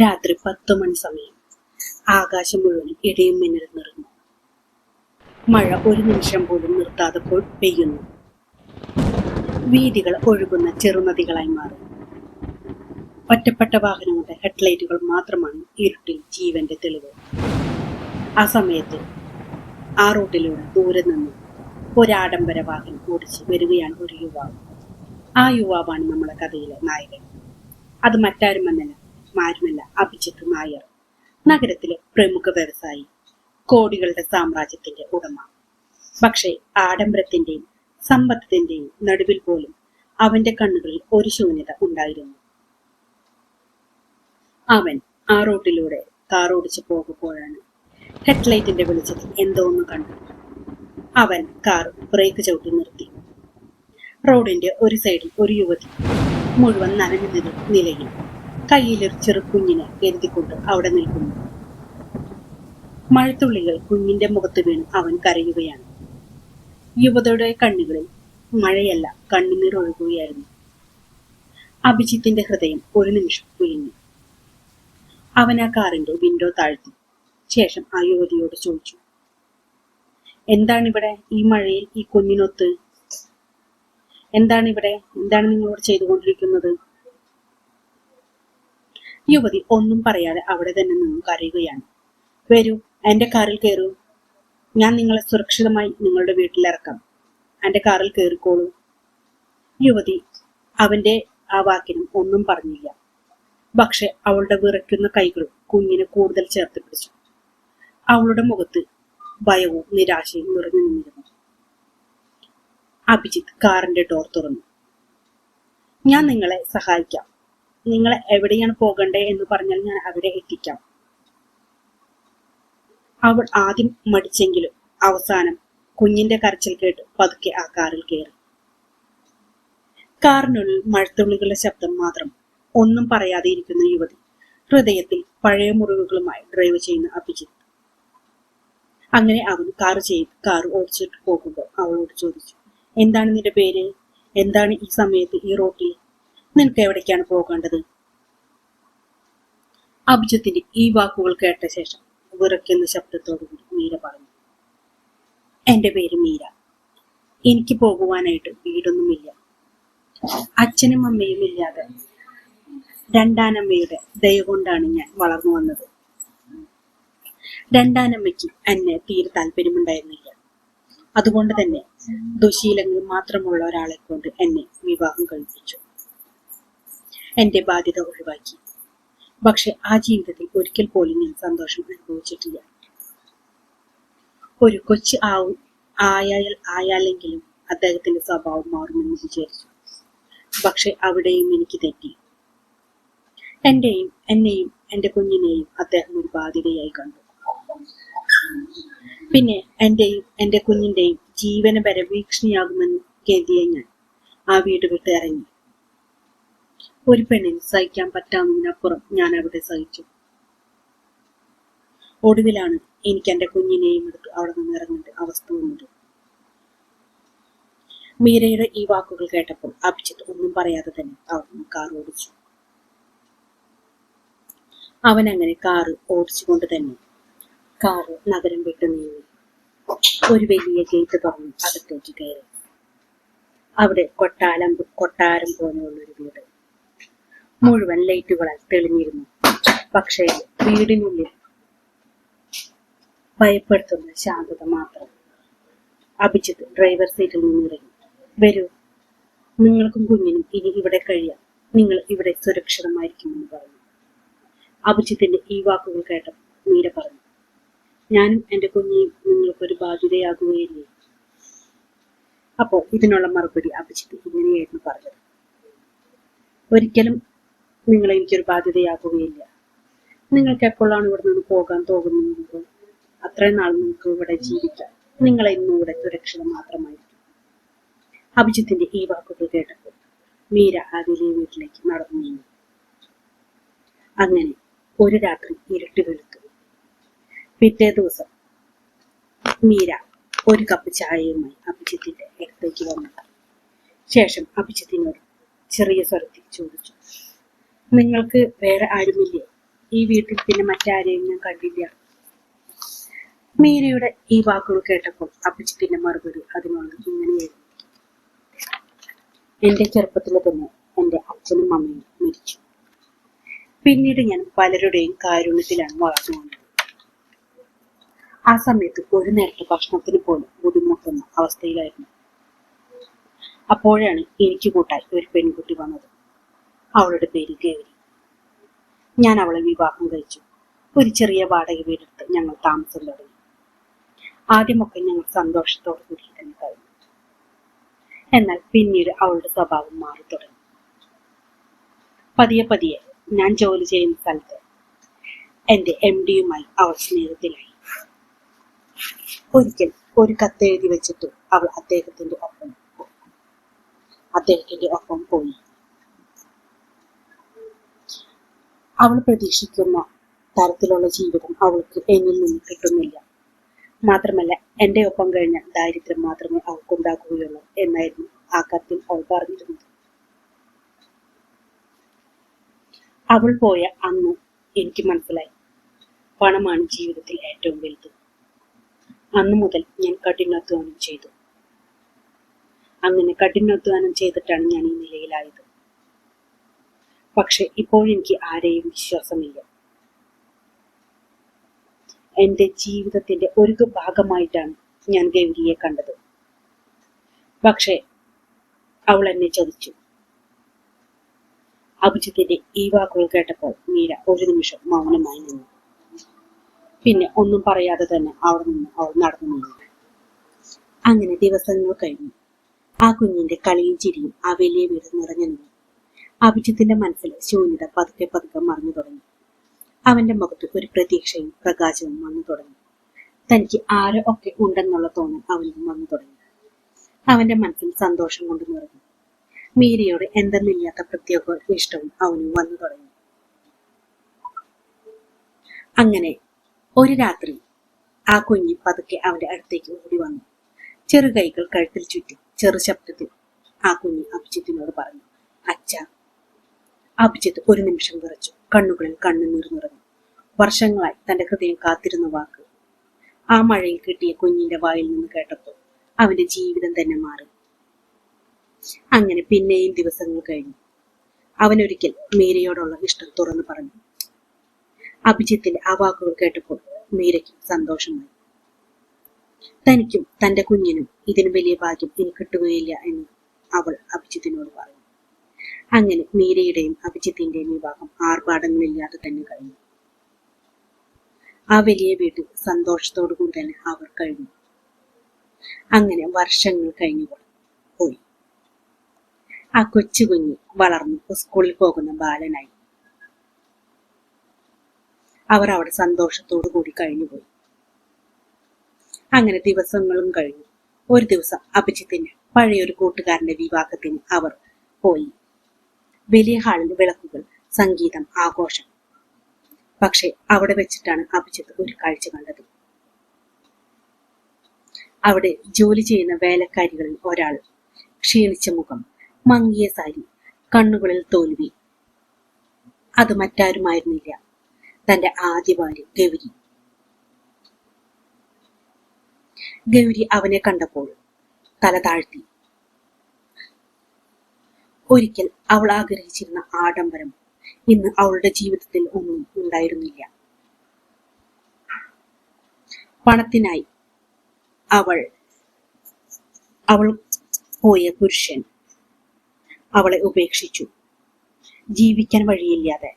രാത്രി പത്ത് മണി സമയം. ആകാശം മുഴുവൻ ഇടയും മിന്നൽ നിറഞ്ഞു. മഴ ഒരു നിമിഷം പോലും നിർത്താതെ പെയ്യുന്നു. വീതികൾ ഒഴുകുന്ന ചെറുനദികളായി മാറും. ഒറ്റപ്പെട്ട വാഹനങ്ങളുടെ ഹെഡ്ലൈറ്റുകൾ മാത്രമാണ് ഇരുട്ടിൽ ജീവന്റെ തെളിവ്. ആ സമയത്ത് ആ റോഡിലൂടെ ദൂരെ നിന്ന് ഒരാഡംബര വാഹനം ഓടിച്ച് വരികയാണ് ഒരു യുവാവ്. ആ യുവാവാണ് നമ്മുടെ കഥയിലെ നായകൻ. അത് മറ്റാരുമല്ല അഭിജിത്ത് നായർ നഗരത്തിലെ പ്രമുഖ വ്യവസായി കോടികളുടെ സാമ്രാജ്യത്തിന്റെ ഉടമ. പക്ഷേ ആഡംബരത്തിന്റെയും സമ്പത്തിന്റെയും നടുവിൽ പോലും അവന്റെ കണ്ണുകളിൽ ഒരു ശൂന്യത ഉണ്ടായിരുന്നു. അവൻ ആ റോട്ടിലൂടെ കാർ ഓടിച്ചു പോകുമ്പോഴാണ് ഹെഡ്ലൈറ്റിന്റെ വെളിച്ചത്തിൽ എന്തോ ഒന്ന് കണ്ടു അവൻ കാർ ബ്രേക്ക് ചവിട്ടി നിർത്തി. റോഡിന്റെ ഒരു സൈഡിൽ ഒരു യുവതി മുഴുവൻ നനഞ്ഞു നിലയിൽ കയ്യിലൊരു ചെറുകുഞ്ഞിനെ കരുതിക്കൊണ്ട് അവിടെ നിൽക്കുന്നു. മഴത്തുള്ളികൾ കുഞ്ഞിന്റെ മുഖത്ത് വീണ് അവൻ കരയുകയാണ്. യുവതയുടെ കണ്ണുകളിൽ മഴയല്ല കണ്ണുനീർ ഒഴുകുകയായിരുന്നു. അഭിജിത്തിന്റെ ഹൃദയം ഒരു നിമിഷം കുലുങ്ങി. അവൻ ആ കാറിന്റെ വിൻഡോ താഴ്ത്തി. ശേഷം ആ യുവതിയോട് ചോദിച്ചു എന്താണിവിടെ ഈ മഴയിൽ ഈ കുഞ്ഞിനൊത്ത്? എന്താണിവിടെ? എന്താണ് നിങ്ങളോട് ചെയ്തുകൊണ്ടിരിക്കുന്നത്? യുവതി ഒന്നും പറയാതെ അവിടെ തന്നെ നിന്നും കരയുകയാണ്. വരൂ എന്റെ കാറിൽ കയറൂ ഞാൻ നിങ്ങളെ സുരക്ഷിതമായി നിങ്ങളുടെ വീട്ടിലിറക്കാം എന്റെ കാറിൽ കയറിക്കോളൂ യുവതി അവന്റെ ആ വാക്കിനും ഒന്നും പറഞ്ഞില്ല. പക്ഷെ അവളുടെ വിറയ്ക്കുന്ന കൈകളും കുഞ്ഞിനെ കൂടുതൽ ചേർത്ത് പിടിച്ചു. അവളുടെ മുഖത്ത് ഭയവും നിരാശയും നിറഞ്ഞു നിന്നിരുന്നു. അഭിജിത്ത് കാറിന്റെ ഡോർ തുറന്നു. ഞാൻ നിങ്ങളെ സഹായിക്കാം. നിങ്ങളെ എവിടെയാണ് പോകണ്ടേ എന്ന് പറഞ്ഞാൽ ഞാൻ അവിടെ എത്തിക്കാം. അവൾ ആദ്യം മടിച്ചെങ്കിലും അവസാനം കുഞ്ഞിന്റെ കരച്ചിൽ കേട്ട് പതുക്കെ ആ കാറിൽ കയറി. കാറിനുള്ളിൽ മഴത്തുള്ളികളുടെ ശബ്ദം മാത്രം ഒന്നും പറയാതെ ഇരിക്കുന്ന യുവതി ഹൃദയത്തിൽ പഴയ മുറിവുകളുമായി ഡ്രൈവ് ചെയ്യുന്ന അഭിജിത്ത്. അങ്ങനെ അവൻ കാർ ചെയ്ത് കാർ ഓടിച്ചിട്ട് പോകുമ്പോൾ അവളോട് ചോദിച്ചു എന്താണ് നിന്റെ പേര്? എന്താണ് ഈ സമയത്ത് ഈ റോട്ടിൽ നിനക്ക് എവിടേക്കാണ് പോകേണ്ടത്? അഭിജിത്തിന്റെ ഈ വാക്കുകൾ കേട്ട ശേഷം വിറയ്ക്കുന്ന ശബ്ദത്തോടുകൂടി മീര പറഞ്ഞു എന്റെ പേര് മീര. എനിക്ക് പോകുവാനായിട്ട് വീടൊന്നുമില്ല. അച്ഛനും അമ്മയും ഇല്ലാതെ രണ്ടാനമ്മയുടെ ദയ കൊണ്ടാണ് ഞാൻ വളർന്നു വന്നത്. രണ്ടാനമ്മയ്ക്ക് എന്നെ തീരെ താല്പര്യമുണ്ടായിരുന്നില്ല. അതുകൊണ്ട് തന്നെ ദുശീലങ്ങൾ മാത്രമുള്ള ഒരാളെ കൊണ്ട് എന്നെ വിവാഹം കഴിപ്പിച്ചു. എന്റെ ബാധ്യത ഒഴിവാക്കി. പക്ഷെ ആ ജീവിതത്തിൽ ഒരിക്കൽ പോലും ഞാൻ സന്തോഷം അനുഭവിച്ചിട്ടില്ല. ഒരു കൊച്ചു ആവും ആയാൽ ആയാലെങ്കിലും അദ്ദേഹത്തിന്റെ സ്വഭാവം മാറുമെന്ന് വിചാരിച്ചു. പക്ഷെ അവിടെയും എനിക്ക് തെറ്റി. എന്റെയും എന്നെയും എന്റെ കുഞ്ഞിനെയും അദ്ദേഹം ഒരു ബാധ്യതയായി കണ്ടു. പിന്നെ എന്റെയും എന്റെ കുഞ്ഞിന്റെയും ജീവനപര ഭീഷണിയാകുമെന്ന് ഞാൻ ആ വീട് വിട്ട് ഇറങ്ങി. ഒരു പെണ്ണിന് സഹിക്കാൻ പറ്റാവുന്നതിനപ്പുറം ഞാൻ അവിടെ സഹിച്ചു. ഒടുവിലാണ് എനിക്ക് എന്റെ കുഞ്ഞിനെയും എടുത്ത് അവിടെ നിന്ന് ഇറങ്ങേണ്ട അവസ്ഥ വന്നത്. മീരയുടെ ഈ വാക്കുകൾ കേട്ടപ്പോൾ അഭിജിത്ത് ഒന്നും പറയാതെ തന്നെ അവിടുന്ന് കാർ ഓടിച്ചു. അവൻ അങ്ങനെ കാറ് ഓടിച്ചുകൊണ്ട് തന്നെ കാറ് നഗരം വിട്ടു നീങ്ങി. ഒരു വലിയ ഗേറ്റ് പറഞ്ഞു അകത്തേക്ക് കയറി. അവിടെ കൊട്ടാരം കൊട്ടാരം പോലെയുള്ള ഒരു വീട്. മുഴുവൻ ലൈറ്റുകളാൽ തെളിഞ്ഞിരുന്നു. പക്ഷേ വീടിനുള്ളിൽ ഭയപ്പെടുത്തുന്ന ശാന്തത മാത്രം അഭിജിത്ത് ഡ്രൈവർ സീറ്റിൽ നിന്നിറങ്ങി വരൂ നിങ്ങൾക്കും കുഞ്ഞിനും ഇനി ഇവിടെ കഴിയാം. നിങ്ങൾ ഇവിടെ സുരക്ഷിതമായിരിക്കുമെന്ന് പറഞ്ഞു. അഭിജിത്തിന്റെ ഈ വാക്കുകൾ കേട്ട മീര പറഞ്ഞു ഞാനും എന്റെ കുഞ്ഞിയും നിങ്ങൾക്കൊരു ബാധ്യതയാകുകയില്ലേ? അപ്പോൾ ഇതിനുള്ള മറുപടി അഭിജിത്ത് ഇങ്ങനെയായിരുന്നു പറഞ്ഞത്. ഒരിക്കലും നിങ്ങൾ എനിക്കൊരു ബാധ്യതയാകുകയില്ല നിങ്ങൾക്ക് എപ്പോഴാണ് ഇവിടെ നിന്ന് പോകാൻ തോന്നുന്നത്? അത്രയും നാൾ നിങ്ങൾക്ക് ഇവിടെ ജീവിക്കാം. നിങ്ങൾ ഇന്നും സുരക്ഷിതം മാത്രമായിരിക്കും. അഭിജിത്തിന്റെ ഈ വാക്കുകൾ കേട്ടപ്പോൾ മീര ആദിലെ വീട്ടിലേക്ക് നടന്നു നീങ്ങി അങ്ങനെ ഒരു രാത്രി ഇരുട്ടി വെളുത്തു. പിറ്റേ ദിവസം മീര ഒരു കപ്പ് ചായയുമായി അഭിജിത്തിന്റെ അടുത്തേക്ക് വന്നു. ശേഷം അഭിജിത്തിനോട് ചെറിയ സ്വരത്തിൽ ചോദിച്ചു. നിങ്ങൾക്ക് വേറെ ആരുമില്ലേ? ഈ വീട്ടിൽ പിന്നെ മറ്റാരെയും ഞാൻ കണ്ടില്ല. മീരയുടെ ഈ വാക്കുകൾ കേട്ടപ്പോൾ അപ്പച്ചിത്തിന്റെ മറുപടി അതിനോട് ഇങ്ങനെയായിരുന്നു എന്റെ ചെറുപ്പത്തിൽ തന്നെ എന്റെ അച്ഛനും അമ്മയും മരിച്ചു. പിന്നീട് ഞാൻ പലരുടെയും കാരുണ്യത്തിലാണ് വളർന്നുകൊണ്ടത് ആ സമയത്ത് ഒരു നേരത്തെ ഭക്ഷണത്തിന് പോലും ബുദ്ധിമുട്ടുന്ന അവസ്ഥയിലായിരുന്നു. അപ്പോഴാണ് എനിക്ക് കൂട്ടായി ഒരു പെൺകുട്ടി വന്നത്. അവളുടെ പേര് ഗൗരി ഞാൻ അവളെ വിവാഹം കഴിച്ചു. ഒരു ചെറിയ വാടക വീടെടുത്ത് ഞങ്ങൾ താമസം തുടങ്ങി. ആദ്യമൊക്കെ ഞങ്ങൾ സന്തോഷത്തോടു കൂടി തന്നെ കഴിഞ്ഞു. എന്നാൽ പിന്നീട് അവളുടെ സ്വഭാവം മാറി തുടങ്ങി. പതിയെ പതിയെ ഞാൻ ജോലി ചെയ്യുന്ന സ്ഥലത്ത് എന്റെ എം ഡിയുമായി അവൾ സ്നേഹത്തിലായി. ഒരിക്കൽ ഒരു കത്തെഴുതി വെച്ചിട്ട് അവൾ അദ്ദേഹത്തിന്റെ ഒപ്പം. അദ്ദേഹത്തിന്റെ ഒപ്പം പോയി. അവൾ പ്രതീക്ഷിക്കുന്ന തരത്തിലുള്ള ജീവിതം അവൾക്ക് എന്നിൽ നിന്ന് കിട്ടുന്നില്ല. മാത്രമല്ല എന്റെ ഒപ്പം കഴിഞ്ഞ ദാരിദ്ര്യം മാത്രമേ അവൾക്കുണ്ടാക്കുകയുള്ളൂ എന്നായിരുന്നു ആ കത്തിൽ അവൾ പറഞ്ഞിരുന്നത്. അവൾ പോയ അന്ന് എനിക്ക് മനസ്സിലായി. പണമാണ് ജീവിതത്തിൽ ഏറ്റവും വലുത്. അന്നു മുതൽ ഞാൻ കഠിനാധ്വാനം ചെയ്തു. അങ്ങനെ കഠിനാധ്വാനം ചെയ്തിട്ടാണ് ഞാൻ ഈ നിലയിലായത്. പക്ഷെ ഇപ്പോഴെനിക്ക് ആരെയും വിശ്വാസമില്ല. എന്റെ ജീവിതത്തിന്റെ ഒരു ഭാഗമായിട്ടാണ് ഞാൻ ഗൗരിയെ കണ്ടത്. പക്ഷേ അവൾ എന്നെ ചതിച്ചു. അഭിജിത്തിന്റെ ഈ വാക്കുകൾ കേട്ടപ്പോൾ മീര ഒരു നിമിഷം മൗനമായി നിന്നു. പിന്നെ ഒന്നും പറയാതെ തന്നെ അവിടെ നിന്ന് അവൾ നടന്നു നീങ്ങി അങ്ങനെ ദിവസങ്ങൾ കഴിഞ്ഞു. ആ കുഞ്ഞിന്റെ കളിയും ചിരിയും ആ വലിയ വീട് നിറഞ്ഞു നിന്നു. അഭിജിത്തിന്റെ മനസ്സിൽ ശൂന്യത പതുക്കെ പതുക്കെ മറഞ്ഞു തുടങ്ങി. അവന്റെ മുഖത്ത് ഒരു പ്രതീക്ഷയും പ്രകാശവും വന്നു തുടങ്ങി. തനിക്ക് ആരോ ഒക്കെ ഉണ്ടെന്നുള്ള തോന്നൽ അവനും വന്നു തുടങ്ങി. അവന്റെ മനസ്സിൽ സന്തോഷം കൊണ്ട് നിറഞ്ഞു. മീരയോട് എന്തെന്നില്ലാത്ത പ്രത്യേക ഇഷ്ടവും അവനും വന്നു തുടങ്ങി. അങ്ങനെ ഒരു രാത്രി ആ കുഞ്ഞ് പതുക്കെ അവന്റെ അടുത്തേക്ക് ഓടി വന്നു. ചെറു കൈകൾ കഴുത്തിൽ ചുറ്റി ചെറു ശബ്ദത്തിൽ ആ കുഞ്ഞ് അഭിജിത്തിനോട് പറഞ്ഞു അച്ഛ അഭിജിത്ത് ഒരു നിമിഷം വിറച്ചു. കണ്ണുകളിൽ കണ്ണുനീർ നിറഞ്ഞു. വർഷങ്ങളായി തന്റെ ഹൃദയം കാത്തിരുന്ന വാക്ക്. ആ മഴയിൽ കിട്ടിയ കുഞ്ഞിന്റെ വായിൽ നിന്ന് കേട്ടപ്പോൾ അവന്റെ ജീവിതം തന്നെ മാറി. അങ്ങനെ പിന്നെയും ദിവസങ്ങൾ കഴിഞ്ഞു. അവനൊരിക്കൽ മീരയോടുള്ള ഇഷ്ടം തുറന്നു പറഞ്ഞു. അഭിജിത്തിന്റെ ആ വാക്കുകൾ കേട്ടപ്പോൾ മീരയ്ക്കും സന്തോഷമായി. തനിക്കും തന്റെ കുഞ്ഞിനും ഇതിന് വലിയ ഭാഗ്യം ഇനി കിട്ടുകയില്ല എന്ന് അവൾ അഭിജിത്തിനോട് പറഞ്ഞു. അങ്ങനെ മീരയുടെയും അഭിജിത്തിന്റെയും വിവാഹം ആർഭാടങ്ങളില്ലാതെ തന്നെ കഴിഞ്ഞു. ആ വലിയ വീട്ടിൽ സന്തോഷത്തോടു കൂടി തന്നെ അവർ കഴിഞ്ഞു. അങ്ങനെ വർഷങ്ങൾ കഴിഞ്ഞു പോയി. ആ കൊച്ചു കുഞ്ഞ് വളർന്നു സ്കൂളിൽ പോകുന്ന ബാലനായി. അവർ അവിടെ സന്തോഷത്തോടു കൂടി കഴിഞ്ഞുപോയി അങ്ങനെ ദിവസങ്ങളും കഴിഞ്ഞു. ഒരു ദിവസം അഭിജിത്തിന് പഴയൊരു കൂട്ടുകാരന്റെ വിവാഹത്തിന് അവർ പോയി. വലിയ ഹാളിൽ വിളക്കുകൾ സംഗീതം ആഘോഷം. പക്ഷെ അവിടെ വെച്ചിട്ടാണ് അഭിജിത്ത് ഒരു കാഴ്ച കണ്ടത്. അവിടെ ജോലി ചെയ്യുന്ന വേലക്കാരികളിൽ ഒരാൾ ക്ഷീണിച്ച മുഖം മങ്ങിയ സാരി കണ്ണുകളിൽ തോൽവി. അത് മറ്റാരുമായിരുന്നില്ല. തന്റെ ആദ്യ ഭാര്യ ഗൗരി. ഗൗരി അവനെ കണ്ടപ്പോൾ തല താഴ്ത്തി. ഒരിക്കൽ അവൾ ആഗ്രഹിച്ചിരുന്ന ആഡംബരം ഇന്ന് അവളുടെ ജീവിതത്തിൽ ഒന്നും ഉണ്ടായിരുന്നില്ല. പണത്തിനായി അവൾ അവൾ പോയ പുരുഷൻ അവളെ ഉപേക്ഷിച്ചു. ജീവിക്കാൻ വഴിയില്ലാതെ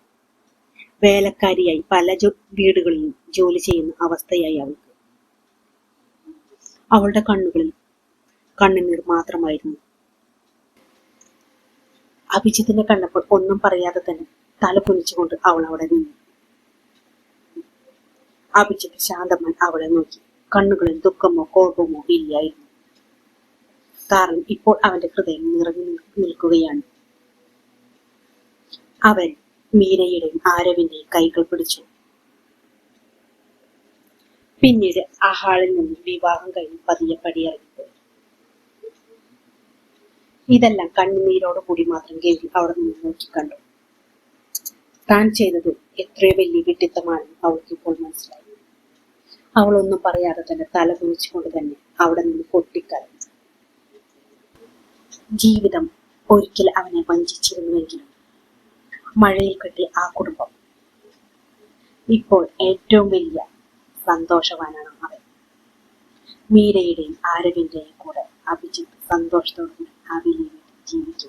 വേലക്കാരിയായി പല വീടുകളിലും ജോലി ചെയ്യുന്ന അവസ്ഥയായി അവൾക്ക്. അവളുടെ കണ്ണുകളിൽ കണ്ണുനീർ മാത്രമായിരുന്നു. അഭിജിത്തിനെ കണ്ടപ്പോൾ ഒന്നും പറയാതെ തന്നെ തല പൊലിച്ചുകൊണ്ട് അവൾ അവിടെ നിന്നു. അഭിജിത്ത് ശാന്തമായി അവളെ നോക്കി. കണ്ണുകളിൽ ദുഃഖമോ കോപമോ ഇല്ലായിരുന്നു. കാരണം ഇപ്പോൾ അവന്റെ ഹൃദയം നിറഞ്ഞു നിൽക്കുകയാണ്. അവൻ മീനയുടെയും ആരവിന്റെയും കൈകൾ പിടിച്ചു. പിന്നീട് ആ ഹാളിൽ നിന്നും വിവാഹം കഴിഞ്ഞ് പതിയെ പടിയിറങ്ങിപ്പോയി ഇതെല്ലാം കണ്ണുനീരോട് കൂടി മാത്രം ഗൗരി അവിടെ നിന്ന് നോക്കിക്കണ്ടു താൻ ചെയ്തത് എത്രയോ വലിയ വിട്ടിത്തമാണെന്ന് അവൾക്ക് ഇപ്പോൾ മനസ്സിലായി അവളൊന്നും പറയാതെ തന്നെ തല കുനിച്ചുകൊണ്ട് തന്നെ അവിടെ നിന്ന് പൊട്ടിക്കരഞ്ഞു. ജീവിതം ഒരിക്കൽ അവനെ വഞ്ചിച്ചിരുന്നുവെങ്കിലും മഴയിൽ കെട്ടി ആ കുടുംബം. ഇപ്പോൾ ഏറ്റവും വലിയ സന്തോഷവാനാണ് അവൻ. മീരയുടെയും ആരവിന്റെയും കൂടെ അഭിജിത്ത് സന്തോഷത്തോടെ ആ വലിയ വീട്ടിൽ ജീവിച്ചു